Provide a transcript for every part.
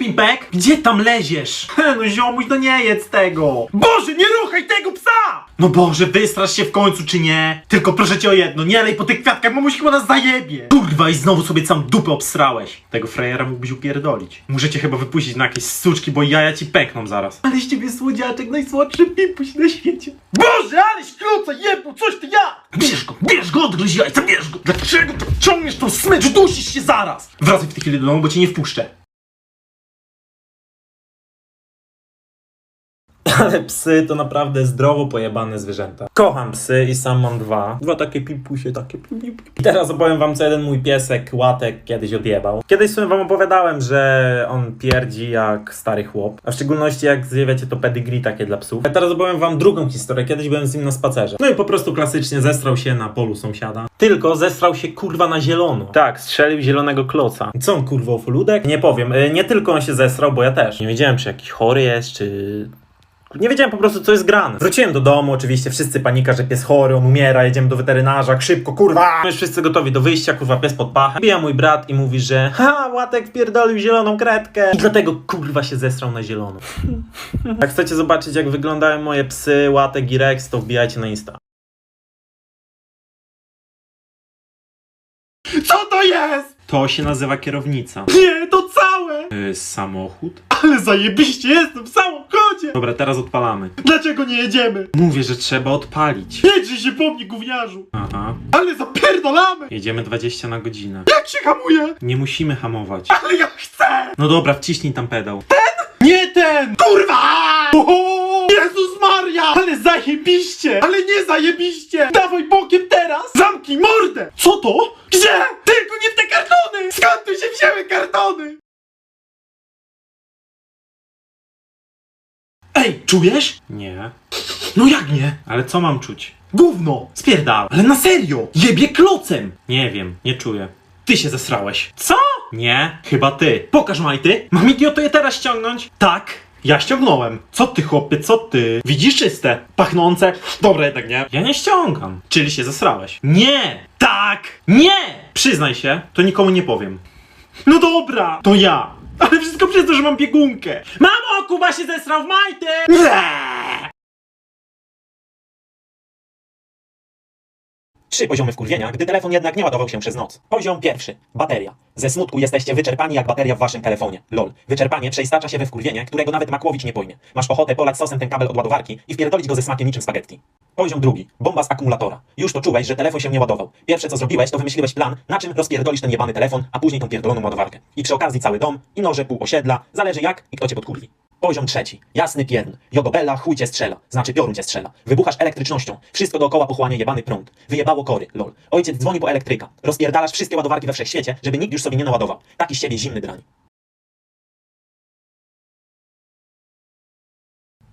Pimpek? Gdzie tam leziesz? No ziomuś, no nie jedz tego. Boże, nie ruchaj tego psa! No Boże, wystrasz się w końcu, czy nie? Tylko proszę cię o jedno, nie lej po tych kwiatkach, mamuś chyba nas zajebie. Kurwa, i znowu sobie sam dupę obsrałeś. Tego frejera mógłbyś upierdolić. Muszę cię chyba wypuścić na jakieś suczki, bo jaja ci pękną zaraz. Ale z ciebie słodziaczek, najsłodszy pimpuś na świecie. Boże, ale śkruca, jebło, coś ty ja! Bierz go, bierz go, odgryź jajca, bierz go! Dlaczego tak ciągniesz tą smycz, dusisz się zaraz! Wracaj w tej chwili do domu, bo cię nie wpuszczę. Ale psy to naprawdę zdrowo pojebane zwierzęta. Kocham psy i sam mam dwa. Dwa takie pimpusie, takie pimpusie. I teraz opowiem wam, co jeden mój piesek, Łatek, kiedyś odjebał. Kiedyś sobie wam opowiadałem, że on pierdzi jak stary chłop. A w szczególności jak zjawiacie to pedigree takie dla psów. A teraz opowiem wam drugą historię. Kiedyś byłem z nim na spacerze. No i po prostu klasycznie zestrał się na polu sąsiada. Tylko zestrał się kurwa na zielono. Tak, strzelił zielonego kloca. Co on kurwa ofuludek? Nie powiem. Y, Nie tylko on się zesrał, bo ja też. Nie wiedziałem, czy jakiś chory jest, czy nie wiedziałem po prostu, co jest grane. Wróciłem do domu, oczywiście wszyscy panika, że pies chory, on umiera, jedziemy do weterynarza, szybko, kurwa! Już wszyscy gotowi do wyjścia, kurwa, pies pod pachem. Bija mój brat i mówi, że ha, Łatek wpierdolił zieloną kredkę. I dlatego, kurwa, się zesrał na zielono. Jak chcecie zobaczyć, jak wyglądają moje psy, Łatek i Rex, to wbijajcie na Insta. Co to jest? To się nazywa kierownica. Nie, to całe! Yy, samochód? Ale zajebiście jestem w Dobra, teraz odpalamy. Dlaczego nie jedziemy? Mówię, że trzeba odpalić. Jedź się po mnie, gówniarzu! Aha. Ale zapierdolamy! Jedziemy 20 na godzinę. Jak się hamuje? Nie musimy hamować. Ale ja chcę! No dobra, wciśnij tam pedał. Ten? Nie ten! Kurwa! Oho! Jezus Maria! Ale zajebiście! Ale nie zajebiście! Dawaj bokiem teraz! Zamknij mordę! Co to? Gdzie? Tylko nie w te kartony! Skąd tu się wzięły kartony? Ej, czujesz? Nie. No jak nie? Ale co mam czuć? Gówno! Spierdal! Ale na serio! Jebie klocem! Nie wiem, nie czuję. Ty się zesrałeś. Co? Nie, chyba ty. Pokaż majty. Mam idioto je teraz ściągnąć? Tak. Ja ściągnąłem. Co ty chłopie, co ty? Widzisz czyste, pachnące. Dobre jednak nie. Ja nie ściągam. Czyli się zesrałeś. Nie! Tak! Nie! Przyznaj się, to nikomu nie powiem. No dobra, to ja. Ale wszystko przez to, że mam biegunkę. Mamo, Kuba się zesrał w majty! Trzy poziomy wkurwienia, gdy telefon jednak nie ładował się przez noc. Poziom pierwszy. Bateria. Ze smutku jesteście wyczerpani jak bateria w waszym telefonie. LOL. Wyczerpanie przeistacza się we wkurwienie, którego nawet Makłowicz nie pojmie. Masz ochotę polać sosem ten kabel od ładowarki i wpierdolić go ze smakiem niczym spaghetti. Poziom drugi. Bomba z akumulatora. Już to czułeś, że telefon się nie ładował. Pierwsze co zrobiłeś, to wymyśliłeś plan, na czym rozpierdolisz ten jebany telefon, a później tą pierdoloną ładowarkę. I przy okazji cały dom, i noże pół osiedla, zależy jak i kto cię podkurwi. Poziom trzeci. Jasny pierdol. Jodobella chuj cię strzela. Znaczy piorun cię strzela. Wybuchasz elektrycznością. Wszystko dookoła pochłania jebany prąd. Wyjebało kory, lol. Ojciec dzwoni po elektryka. Rozpierdalasz wszystkie ładowarki we wszechświecie, żeby nikt już sobie nie naładował. Taki z ciebie zimny drań.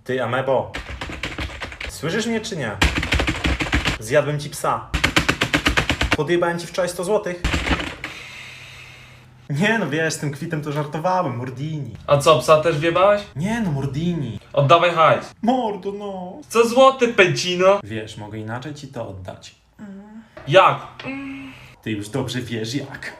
Ty, Amebo. Słyszysz mnie czy nie? Zjadłem ci psa. Podjebałem ci wczoraj 100 złotych. Nie no wiesz, z tym kwitem to żartowałem, Mordini. A co, psa też wiebałeś? Nie no, Mordini. Oddawaj hajs. Mordo no. Co złoty, pęcino? Wiesz, mogę inaczej ci to oddać. Jak? Ty już dobrze wiesz jak.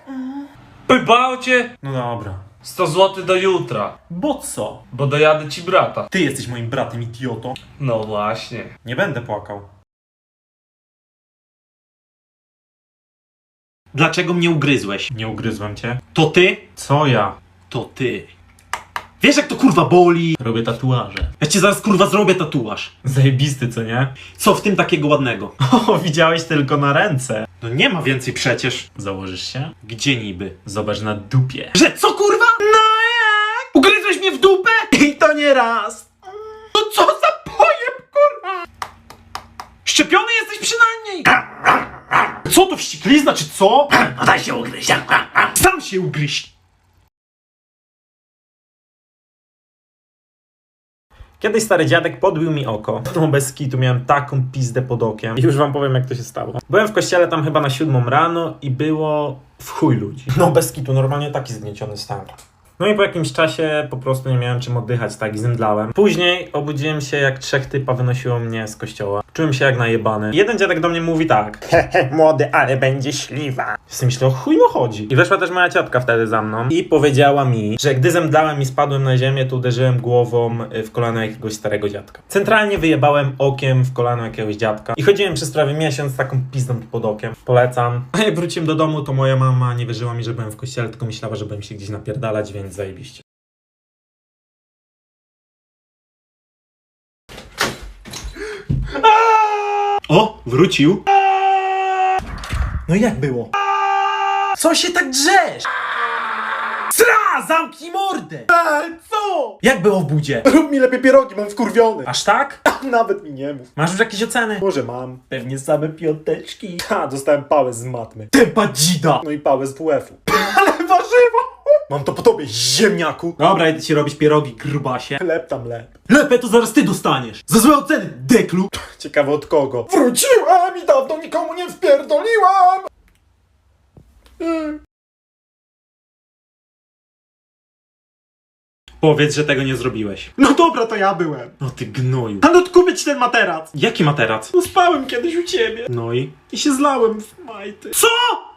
Pybało cię? No dobra. 100 zł do jutra, Bo co? bo dojadę ci brata. Ty jesteś moim bratem, idioto. No właśnie. Nie będę płakał. Dlaczego mnie ugryzłeś? Nie ugryzłem cię. To ty? Co ja? To ty. Wiesz jak to kurwa boli? Robię tatuaże. Ja ci zaraz kurwa zrobię tatuaż. Zajebisty, co nie? Co w tym takiego ładnego? O, widziałeś tylko na ręce. No nie ma więcej przecież. Założysz się? Gdzie niby? Zobacz na dupie. Że co kurwa? No jak? Ugryzłeś mnie w dupę? I to nie raz. No co za pojeb kurwa? Szczepiony jesteś przynajmniej! Wścieklizna, czy co? No daj się ugryźć. Sam się ugryź. Kiedyś stary dziadek podbił mi oko. No bez kitu miałem taką pizdę pod okiem. I już wam powiem jak to się stało. Byłem w kościele tam chyba na siódmą rano i było w chuj ludzi. No bez kitu, normalnie taki zgnieciony stan. No i po jakimś czasie po prostu nie miałem czym oddychać, tak i zemdlałem. Później obudziłem się jak trzech typa wynosiło mnie z kościoła. Czułem się jak najebany. Jeden dziadek do mnie mówi tak. Hehe, młody, ale będzie śliwa. Ja myślę, o chuj mu chodzi. I weszła też moja ciotka wtedy za mną i powiedziała mi, że gdy zemdlałem i spadłem na ziemię, to uderzyłem głową y, w kolano jakiegoś starego dziadka. Centralnie wyjebałem okiem w kolano jakiegoś dziadka. I chodziłem przez prawie miesiąc z taką pizdą pod okiem. Polecam. A jak wróciłem do domu, to moja mama nie wierzyła mi, że byłem w kościele, tylko myślała, że byłem się gdzieś napierdalać, więc zajebiście. O, wrócił. No i jak było? Co się tak drzesz? Sra, zamknij mordę! Eee, co? Jak było w budzie? Rób mi lepiej pierogi, mam wkurwiony. Aż tak? Nawet mi nie mów. Masz już jakieś oceny? Może mam. Pewnie same piąteczki. Ha, dostałem pałę z matmy. Tempa dzida! No i pałę z WF-u. Mam to po tobie, ziemniaku. Dobra, idę ci robić pierogi, grubasie. Lep tam lep. Lepę to zaraz ty dostaniesz. Za złe oceny, deklu. Ciekawe od kogo. Wróciłem i dawno nikomu nie wpierdoliłam! Powiedz, że tego nie zrobiłeś. No dobra, to ja byłem. No ty gnoju. A no odkupić ten materac. Jaki materac? No spałem kiedyś u ciebie. No i? I się zlałem w majty. Co?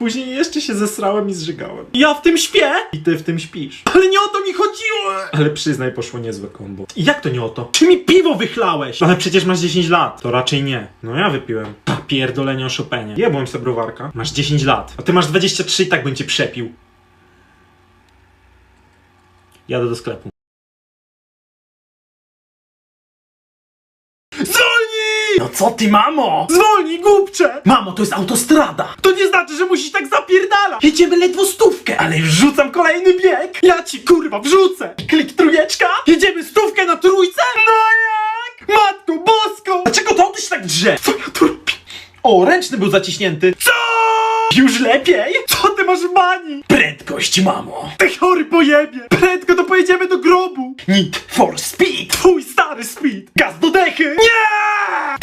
Później jeszcze się zesrałem i zżygałem. Ja w tym śpię? I ty w tym śpisz. Ale nie o to mi chodziło! Ale przyznaj, poszło niezłe kombo. I jak to nie o to? Czy mi piwo wychlałeś? Ale przecież masz 10 lat. To raczej nie. No ja wypiłem. Ta pierdolenie o Chopinie. Jebłem se browarka. Masz 10 lat. A ty masz 23 i tak bym cię przepił. Jadę do sklepu. Co ty, mamo? Zwolnij, głupcze! Mamo, to jest autostrada. To nie znaczy, że musisz tak zapierdalać. Jedziemy ledwo stówkę, ale już rzucam kolejny bieg. Ja ci kurwa wrzucę. Klik trójeczka. Jedziemy stówkę na trójce? No jak? Matko bosko! Dlaczego to ty się tak drze? Co ja tu robię? O, ręczny był zaciśnięty. Co? Już lepiej? Co ty masz w bani? Prędkość, mamo. Ty chory pojebie. Prędko to pojedziemy do grobu. Need for speed. Twój stary speed. Gaz do dechy. Nie!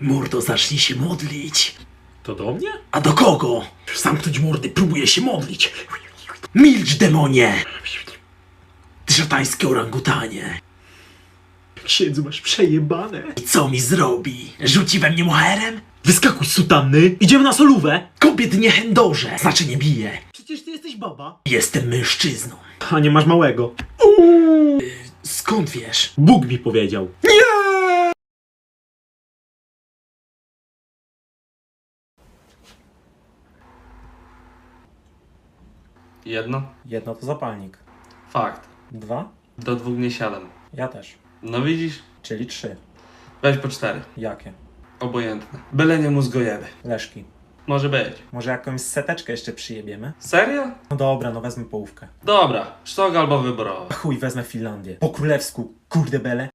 Mordo, zacznij się modlić. To do mnie? A do kogo? Zamknąć mordy, próbuję się modlić. Milcz, demonie! Ty szatańskie orangutanie. Księdzu, masz przejebane. I co mi zrobi? Rzuci we mnie moherem? Wyskakuj z sutanny. Idziemy na solówę. Kobiet nie chędoże, znaczy nie bije. Przecież ty jesteś baba. Jestem mężczyzną. A nie masz małego. Skąd wiesz? Bóg mi powiedział. Jedno? Jedno to zapalnik. Fakt. Dwa? Do dwóch nie siadam. Ja też. No widzisz? Czyli trzy. Weź po cztery. Jakie? Obojętne. Byle nie mózgojeby. Leszki. Może być. Może jakąś seteczkę jeszcze przyjebiemy? Serio? No dobra, no wezmę połówkę. Dobra. Sztok albo wyborowy. Chuj, wezmę Finlandię. Po królewsku. Kurde bele.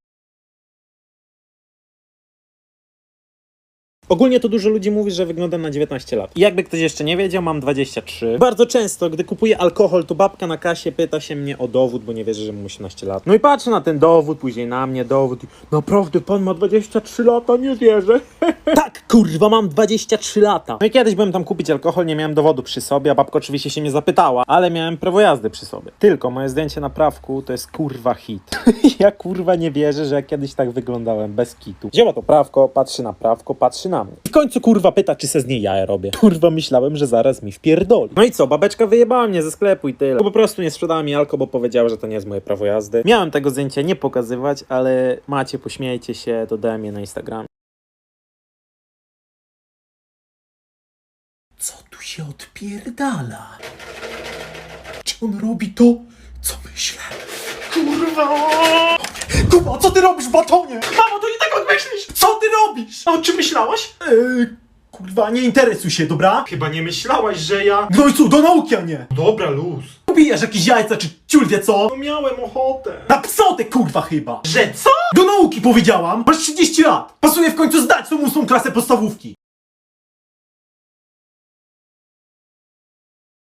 Ogólnie to dużo ludzi mówi, że wyglądam na 19 lat. I jakby ktoś jeszcze nie wiedział, mam 23. Bardzo często, gdy kupuję alkohol, to babka na kasie pyta się mnie o dowód, bo nie wierzy, że mam 18 lat. No i patrzę na ten dowód, później na mnie dowód. i Naprawdę, pan ma 23 lata, nie wierzę. tak, kurwa, mam 23 lata. No i kiedyś byłem tam kupić alkohol, nie miałem dowodu przy sobie, a babka oczywiście się mnie zapytała, ale miałem prawo jazdy przy sobie. Tylko moje zdjęcie na prawku to jest kurwa hit. ja kurwa nie wierzę, że ja kiedyś tak wyglądałem bez kitu. Wzięła to prawko, patrzy na prawko, patrzy na mnie. W końcu kurwa pyta, czy se z niej jaja robię. Kurwa myślałem, że zaraz mi wpierdoli. No i co, babeczka wyjebała mnie ze sklepu i tyle. Po prostu nie sprzedała mi alko, bo powiedziała, że to nie jest moje prawo jazdy. Miałem tego zdjęcia nie pokazywać, ale macie, pośmiejcie się, dodałem je na Instagram. Co tu się odpierdala? Czy on robi to, co myślę? Kurwa! Kuba, co ty robisz w batonie? Mamo, to nie tak jak myślisz! Co ty robisz? A o czym myślałaś? Eee, kurwa, nie interesuj się, dobra? Chyba nie myślałaś, że ja... No i co, do nauki, a nie! Dobra, luz. Pobijasz jakieś jajca, czy ciul wie co? No miałem ochotę. Na psotę, kurwa, chyba! Że co? Do nauki powiedziałam! Masz 30 lat! Pasuje w końcu zdać tą ósmą klasę podstawówki!